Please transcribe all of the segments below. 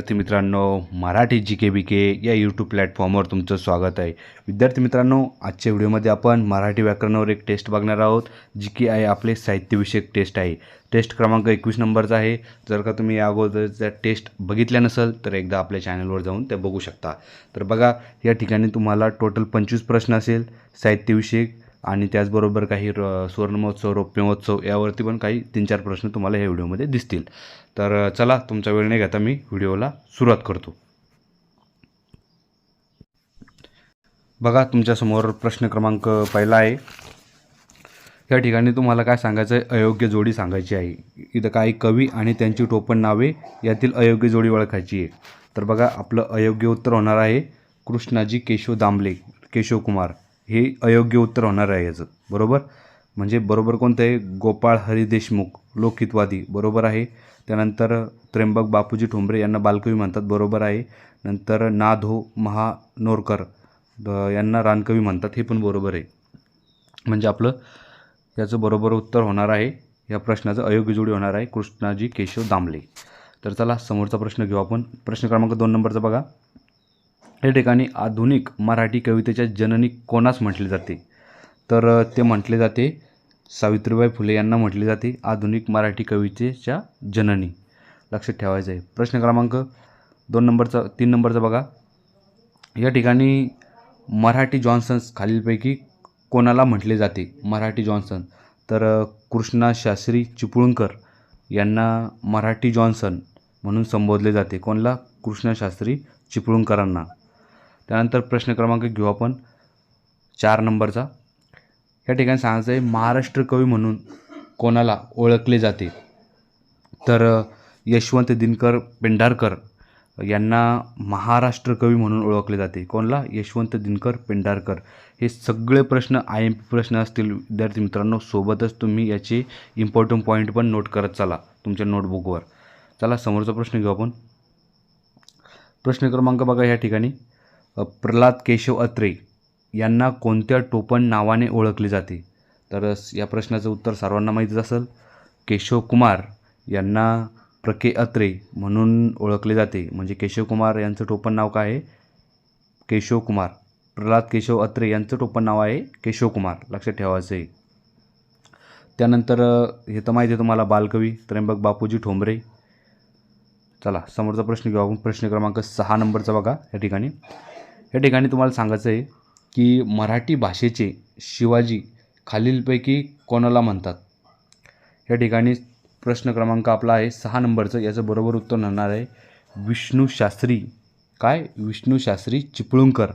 विद्यार्थी मित्रांनो मराठी जी के बी के या यूट्यूब प्लॅटफॉर्मवर तुमचं स्वागत आहे. विद्यार्थी मित्रांनो आजच्या व्हिडिओमध्ये आपण मराठी व्याकरणावर एक टेस्ट बघणार आहोत जी की आहे आपले साहित्यविषयक टेस्ट आहे. टेस्ट क्रमांक एकवीस नंबरचा आहे. जर का तुम्ही या अगोदरच्या टेस्ट बघितल्या नसेल तर एकदा आपल्या चॅनलवर जाऊन ते बघू शकता. तर बघा या ठिकाणी तुम्हाला टोटल पंचवीस प्रश्न असेल साहित्यविषयक आणि त्याचबरोबर काही र सुवर्णमहोत्सव रौप्य महोत्सव यावरती पण काही तीन चार प्रश्न तुम्हाला या व्हिडिओमध्ये दिसतील. तर चला तुमचा वेळ नाही घेता मी व्हिडिओला सुरुवात करतो. बघा तुमच्यासमोर प्रश्न क्रमांक पहिला आहे. या ठिकाणी तुम्हाला काय सांगायचं आहे? अयोग्य जोडी सांगायची आहे. इथं काही कवी आणि त्यांची टोपण नावे यातील अयोग्य जोडी ओळखायची आहे. तर बघा आपलं अयोग्य उत्तर होणार आहे कृष्णाजी केशव दामले केशव कुमार हे अयोग्य उत्तर होणार आहे याचं. बरोबर? म्हणजे बरोबर कोणतं आहे गोपाळ हरी देशमुख लोकहितवादी. बरोबर आहे. त्यानंतर त्र्यंबक बापूजी ठोंबरे यांना बालकवी म्हणतात. बरोबर आहे. नंतर ना धो महानोरकर द- यांना रानकवी म्हणतात. हे पण बरोबर आहे. म्हणजे आपलं याचं बरोबर उत्तर होणार आहे. या प्रश्नाचं अयोग्य जोडी होणार आहे कृष्णाजी केशव दामले. तर चला समोरचा प्रश्न घेऊ आपण. प्रश्न क्रमांक दोन नंबरचा बघा. या ठिकाणी आधुनिक मराठी कवितेच्या जननी कोणास म्हटले जाते? तर ते म्हटले जाते सावित्रीबाई फुले यांना म्हटले जाते आधुनिक मराठी कवितेच्या जननी. लक्षात ठेवायचं आहे प्रश्न क्रमांक दोन नंबरचा तीन नंबरचा बघा. या ठिकाणी मराठी जॉन्सन्स खालीलपैकी कोणाला म्हटले जाते? मराठी जॉन्सन. तर कृष्णा शास्त्री चिपळूणकर यांना मराठी जॉन्सन म्हणून संबोधले जाते. कोणला? कृष्णा शास्त्री चिपळूणकरांना. त्यानंतर प्रश्न क्रमांक घेऊ आपण. चार नंबरचा. या ठिकाणी सांगायचं आहे महाराष्ट्र कवी म्हणून कोणाला ओळखले जाते? तर यशवंत दिनकर पेंढारकर यांना महाराष्ट्र कवी म्हणून ओळखले जाते. कोणला? यशवंत दिनकर पेंढारकर. हे सगळे प्रश्न आय एम पी प्रश्न असतील. विद्यार्थी मित्रांनो सोबतच तुम्ही याचे इम्पॉर्टंट पॉईंट पण नोट करत चला तुमच्या नोटबुकवर चला समोरचा प्रश्न घेऊ आपण. प्रश्न क्रमांक बघा या ठिकाणी. प्रल्हाद केशव अत्रे यांना कोणत्या टोपण नावाने ओळखले जाते? तर या प्रश्नाचं उत्तर सर्वांना माहीतच असेल. केशव कुमार यांना प्रके अत्रे म्हणून ओळखले जाते. म्हणजे केशव कुमार यांचं टोपण नाव काय आहे? केशव कुमार. प्रल्हाद केशव अत्रे यांचं टोपण नाव आहे केशव कुमार. लक्षात ठेवायचं आहे त्यानंतर हे तर माहिती आहे तुम्हाला बालकवी त्र्यंबक बापूजी ठोंबरे. चला समोरचा प्रश्न घेऊ. आपण प्रश्न क्रमांक सहा नंबरचा बघा या ठिकाणी. या ठिकाणी तुम्हाला सांगायचं आहे की मराठी भाषेचे शिवाजी खालीलपैकी कोणाला म्हणतात? या ठिकाणी प्रश्न क्रमांक आपला आहे सहा नंबरचं. याचं बरोबर उत्तर म्हणणार आहे विष्णू शास्त्री. काय? विष्णू शास्त्री चिपळूणकर.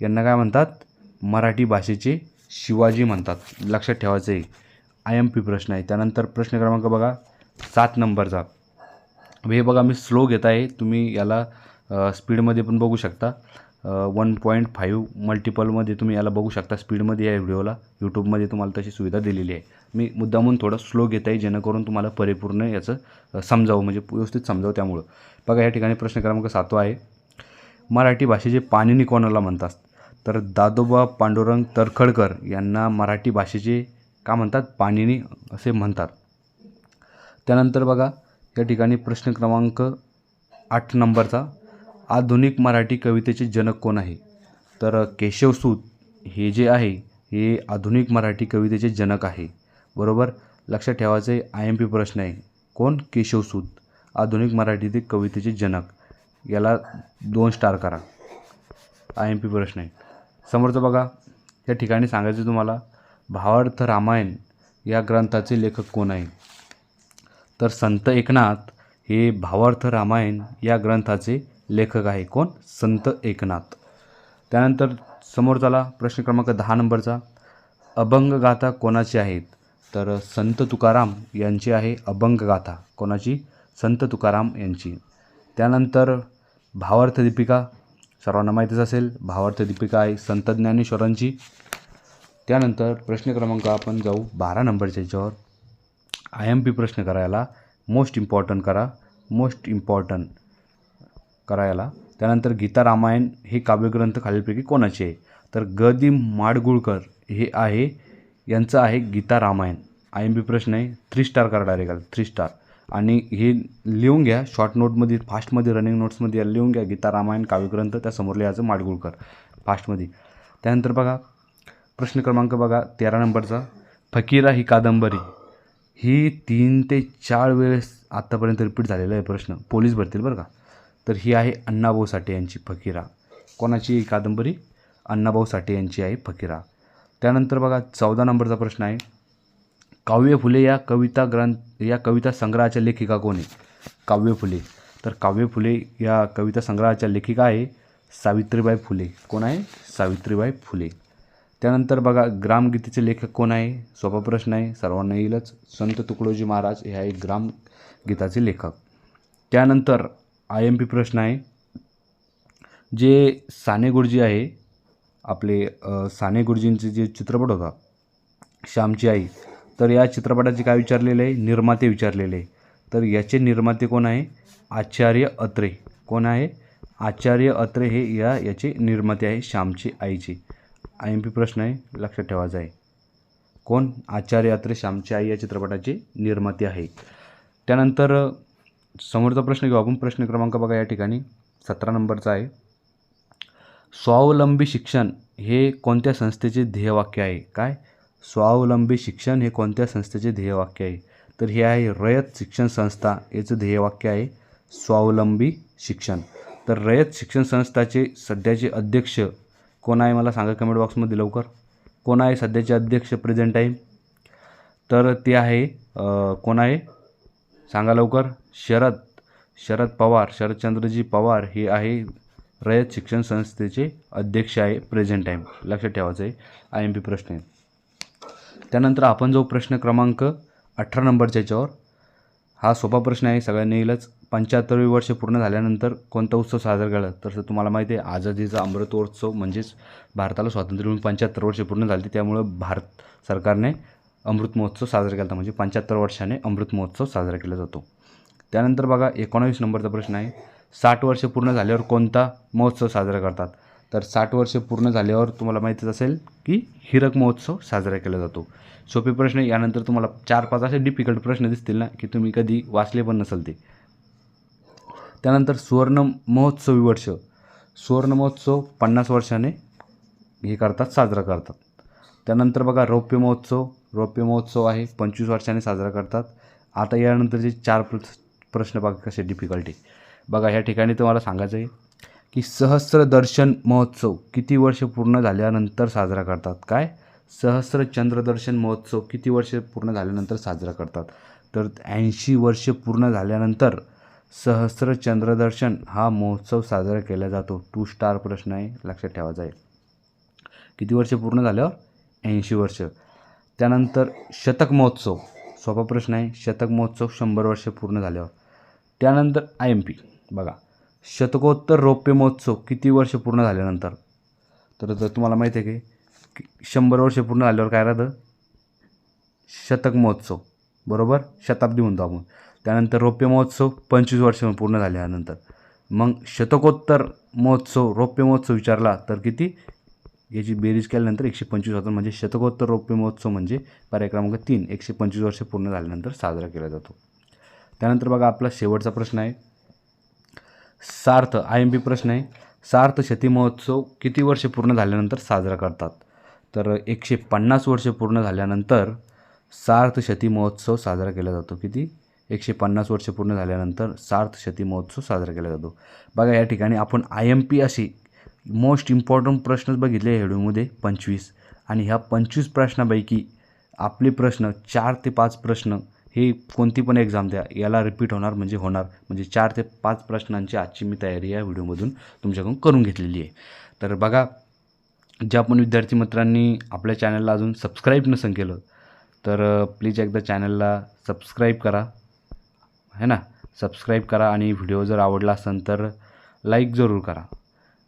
यांना काय म्हणतात? मराठी भाषेचे शिवाजी म्हणतात. लक्षात ठेवायचं आहे. आय एम पी प्रश्न आहे. त्यानंतर प्रश्न क्रमांक बघा. सात नंबरचा. हे बघा मी स्लो घेत आहे. तुम्ही याला स्पीडमध्ये पण बघू शकता. वन पॉईंट फाईव्ह मल्टिपलमध्ये तुम्ही याला बघू शकता. स्पीडमध्ये या व्हिडिओला. यूट्यूबमध्ये तुम्हाला तशी सुविधा दिलेली आहे. मी मुद्दामून थोडं स्लो घेत आहे जेणेकरून तुम्हाला परिपूर्ण याचं समजावं म्हणजे व्यवस्थित समजावं त्यामुळं. बघा या ठिकाणी प्रश्न क्रमांक सातवा आहे. मराठी भाषेचे पाणिनी कोणाला म्हणतात? तर दादोबा पांडुरंग तरखडकर यांना मराठी भाषेचे का म्हणतात? पाणिनी असे म्हणतात. त्यानंतर बघा या ठिकाणी प्रश्न क्रमांक आठ नंबरचा. आधुनिक मराठी कवितेचे जनक कोण आहे? तर केशवसूत हे जे आहे हे आधुनिक मराठी कवितेचे जनक आहे. बरोबर? लक्षात ठेवायचं आय एम पी प्रश्न आहे. कोण? केशवसूत आधुनिक मराठी कवितेचे जनक. याला दोन स्टार करा. आय एम पी प्रश्न आहे. समोरचं बघा. या ठिकाणी सांगायचं तुम्हाला भावार्थ रामायण या ग्रंथाचे लेखक कोण आहे? तर संत एकनाथ हे भावार्थ रामायण या ग्रंथाचे लेखक आहे कोण? संत एकनाथ. त्यानंतर समोर झाला प्रश्न क्रमांक दहा नंबरचा. अभंगगाथा कोणाची आहेत? तर संत तुकाराम यांची आहे अभंगगाथा. कोणाची? संत तुकाराम यांची. त्यानंतर भावार्थ दीपिका. सर्वांना माहितीच असेल भावार्थ दीपिका आहे संत ज्ञानेश्वरांची. त्यानंतर प्रश्न क्रमांक आपण जाऊ बारा नंबरच्या याच्यावर. आय एम पी प्रश्न करायला मोस्ट इम्पॉर्टंट करा. मोस्ट इम्पॉर्टंट करायला. त्यानंतर गीता रामायण हे काव्यग्रंथ खालीलपैकी कोणाचे आहे? तर ग दि माडगुळकर हे आहे यांचं आहे Gita Ramayan. I M B प्रश्न आहे थ्री स्टार करा डायरेक्ट थ्री स्टार आणि हे लिहून घ्या शॉर्ट नोटमध्ये फास्टमध्ये रनिंग नोट्समध्ये याला लिहून घ्या गीता रामायण काव्यग्रंथ त्यासमोर लिहायचं माडगुळकर फास्टमध्ये त्यानंतर बघा प्रश्न क्रमांक बघा तेरा नंबरचा. फकीरा ही कादंबरी. ही तीन ते चार वेळेस आत्तापर्यंत रिपीट झालेला आहे प्रश्न. पोलीस भरतील बरं का? तर ही आहे अण्णाभाऊ साठे यांची फकीरा. कोणाची ही कादंबरी? अण्णाभाऊ साठे यांची आहे फकीरा. त्यानंतर बघा चौदा नंबरचा प्रश्न आहे. काव्य फुले या कविता ग्रंथ या कविता संग्रहाच्या लेखिका कोण आहे? काव्य फुले. तर काव्य फुले या कविता संग्रहाच्या लेखिका आहे सावित्रीबाई फुले. कोण आहे? सावित्रीबाई फुले. त्यानंतर बघा ग्रामगीतेचे लेखक कोण आहे? सोपा प्रश्न आहे सर्वांना येईलच. संत तुकडोजी महाराज हे आहे ग्रामगीताचे लेखक. त्यानंतर आय एम पी प्रश्न आहे. जे साने गुरुजी आहे आपले साने गुरुजींचे जे चित्रपट होता श्यामची आई तर या चित्रपटाचे काय विचारलेले आहे? निर्माते विचारलेले आहे. तर याचे निर्माते कोण आहे? आचार्य अत्रे. कोण आहे? आचार्य अत्रे हे या याचे निर्माते आहे श्यामची आईचे. आय एम पी प्रश्न आहे लक्षात ठेवायचा आहे कोण? आचार्य अत्रे श्यामची आई या चित्रपटाचे निर्माते आहे. त्यानंतर समोरचा प्रश्न घेऊ. आपण प्रश्न क्रमांक बघा या ठिकाणी. सतरा नंबरचा आहे. स्वावलंबी शिक्षण हे कोणत्या संस्थेचे ध्येयवाक्य आहे? काय? स्वावलंबी शिक्षण हे कोणत्या संस्थेचे ध्येयवाक्य आहे? तर हे आहे रयत शिक्षण संस्था. याचं ध्येयवाक्य आहे स्वावलंबी शिक्षण. तर रयत शिक्षण संस्थाचे सध्याचे अध्यक्ष कोण आहे? मला सांगा कमेंट बॉक्समध्ये लवकर. कोण आहे सध्याचे अध्यक्ष प्रेझेंट टाईम तर ते आहे कोण आहे? सांगा लवकर. शरद शरद पवार शरदचंद्रजी पवार हे आहे रयत शिक्षण संस्थेचे अध्यक्ष आहे प्रेझेंट टाईम लक्षात ठेवायचं आहे आय एम पी प्रश्न आहे त्यानंतर आपण जो प्रश्न क्रमांक अठरा नंबरच्या याच्यावर हा सोपा प्रश्न आहे सगळ्यांनी पंच्याहत्तरवी वर्ष पूर्ण झाल्यानंतर कोणता उत्सव साजरा केला? तर सर तुम्हाला माहिती आहे आझादीचा अमृतोत्सव म्हणजेच भारताला स्वातंत्र्य मिळून पंच्याहत्तर वर्ष पूर्ण झाली त्यामुळं भारत सरकारने अमृत महोत्सव साजरा केला होता. म्हणजे पंच्याहत्तर वर्षाने अमृत महोत्सव साजरा केला जातो. त्यानंतर बघा एकोणावीस नंबरचा प्रश्न आहे. साठ वर्ष पूर्ण झाल्यावर कोणता महोत्सव साजरा करतात? तर साठ वर्ष पूर्ण झाल्यावर तुम्हाला माहितीच असेल की हिरक महोत्सव साजरा केला जातो. सोपे प्रश्न यानंतर तुम्हाला चार पाच असे डिफिकल्ट प्रश्न दिसतील ना की तुम्ही कधी वाचले पण नसेल ते. त्यानंतर सुवर्ण महोत्सवी वर्ष. सुवर्ण महोत्सव पन्नास वर्षाने हे करतात साजरा करतात. त्यानंतर बघा रौप्य महोत्सव रौप्य महोत्सव आहे. पंचवीस वर्षाने साजरा करतात. आता यानंतरचे चार प्र प्रश्न बघा कसे डिफिकल्टी बघा ह्या ठिकाणी तुम्हाला सांगायचं आहे की सहस्र दर्शन महोत्सव किती वर्ष पूर्ण झाल्यानंतर साजरा करतात? काय? सहस्र चंद्रदर्शन महोत्सव किती वर्ष पूर्ण झाल्यानंतर साजरा करतात? तर ऐंशी वर्ष पूर्ण झाल्यानंतर सहस्र चंद्रदर्शन हा महोत्सव साजरा केला जातो. टू स्टार प्रश्न आहे. लक्षात ठेवायचा आहे. किती वर्ष पूर्ण झाल्यावर? ऐंशी वर्ष. त्यानंतर शतक महोत्सव. सोपा प्रश्न आहे शतक महोत्सव शंभर वर्ष पूर्ण झाल्यावर. त्यानंतर आय एम पी. बघा शतकोत्तर रौप्य महोत्सव किती वर्ष पूर्ण झाल्यानंतर? तर जर तुम्हाला माहिती आहे की शंभर वर्ष पूर्ण झाल्यावर काय राहतं? शतक महोत्सव. बरोबर? शताब्दी म्हणतो आपण. त्यानंतर रौप्य महोत्सव पंचवीस वर्ष पूर्ण झाल्यानंतर. मग शतकोत्तर महोत्सव रौप्य महोत्सव विचारला तर किती? याची बेरीज केल्यानंतर एकशे पंचवीस होतात म्हणजे शतकोत्तर रौप्य महोत्सव म्हणजे पर्याय क्रमांक तीन एकशे पंचवीस वर्ष पूर्ण झाल्यानंतर साजरा केला जातो. त्यानंतर बघा आपला शेवटचा प्रश्न आहे. सार्थ आय एम पी प्रश्न आहे. सार्थ शती महोत्सव किती वर्ष पूर्ण झाल्यानंतर साजरा करतात? तर एकशे पन्नास वर्ष पूर्ण झाल्यानंतर सार्थ शती महोत्सव साजरा केला जातो. किती? एकशे पन्नास वर्ष पूर्ण झाल्यानंतर सार्थ शती महोत्सव साजरा केला जातो. बघा या ठिकाणी आपण आय एम पी अशी मोस्ट इम्पॉर्टंट प्रश्नच बघितले या व्हिडिओमध्ये पंचवीस. आणि ह्या पंचवीस प्रश्नापैकी आपले प्रश्न चार ते पाच प्रश्न हे कोणती पण एक्झाम द्या याला रिपीट होणार म्हणजे होणार. म्हणजे चार ते पाच प्रश्नांची आजची मी तयारी या व्हिडिओमधून तुमच्याकडून करून घेतलेली आहे. तर बघा ज्या पण विद्यार्थी मित्रांनी आपल्या चॅनलला अजून सबस्क्राईब नसेल केलं तर प्लीज एकदा चॅनलला सबस्क्राईब करा. है ना? सबस्क्राईब करा आणि व्हिडिओ जर आवडला असेल तर लाईक जरूर करा.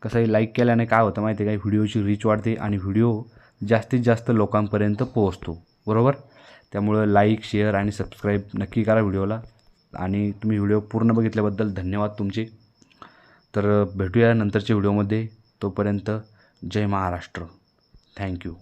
कसं आहे लाईक केल्याने काय होतं माहिती आहे का? व्हिडिओची रीच वाढते आणि व्हिडिओ जास्तीत जास्त लोकांपर्यंत पोहोचतो. बरोबर? त्यामुळं लाईक शेअर आणि सबस्क्राईब नक्की करा व्हिडिओला. आणि तुम्ही व्हिडिओ पूर्ण बघितल्याबद्दल धन्यवाद तुमचे. तर भेटूया नंतरच्या व्हिडिओमध्ये. तोपर्यंत जय महाराष्ट्र. थँक्यू